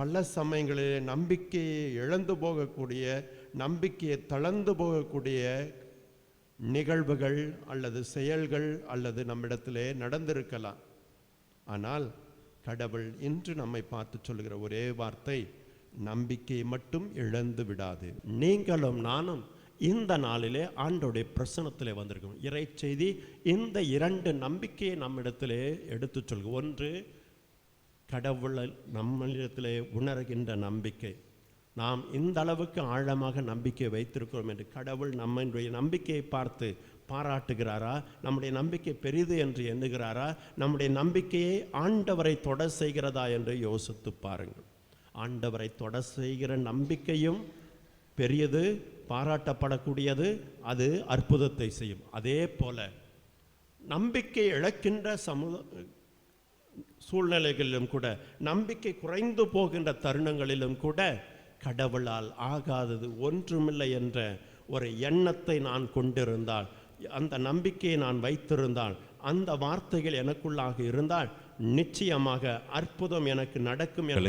பல சமயங்களில் நம்பிக்கையை இழந்து போகக்கூடிய நம்பிக்கையை தளர்ந்து போகக்கூடிய நிகழ்வுகள் அல்லது செயல்கள் அல்லது நம்மிடத்திலே நடந்திருக்கலாம். ஆனால் கடவுள் இன்று நம்மை பார்த்து சொல்கிற ஒரே வார்த்தை நம்பிக்கையை மட்டும் இழந்து விடாது. நீங்களும் நானும் இந்த நாளிலே ஆண்டோடைய பிரசனத்திலே வந்திருக்கோம் இறை செய்தி இந்த இரண்டு நம்பிக்கையை நம்மிடத்திலே எடுத்துச் சொல்க ஒன்று கடவுளை நம்மளிடத்திலே உணர்கின்ற நம்பிக்கை. நாம் இந்த அளவுக்கு ஆழமாக நம்பிக்கை வைத்திருக்கிறோம் என்று கடவுள் நம்மளுடைய நம்பிக்கையை பார்த்து பாராட்டுகிறாரா? நம்முடைய நம்பிக்கை பெரிது என்று எண்ணுகிறாரா? நம்முடைய நம்பிக்கையை ஆண்டவரை தொட செய்கிறதா என்று யோசித்து பாருங்கள். ஆண்டவரை தொட செய்கிற நம்பிக்கையும் பெரியது பாராட்டப்படக்கூடியது அது அற்புதத்தை செய்யும். அதே போல நம்பிக்கை இழக்கின்ற சமுத சூழ்நிலைகளிலும் கூட நம்பிக்கை குறைந்து போகின்ற தருணங்களிலும் கூட கடவுளால் ஆகாதது ஒன்றுமில்லை என்ற ஒரு எண்ணத்தை நான் கொண்டிருந்தால் அந்த நம்பிக்கையை நான் வைத்திருந்தால் அந்த வார்த்தைகள் எனக்குள்ளாக இருந்தால் நிச்சயமாக அற்புதம் எனக்கு நடக்கும் என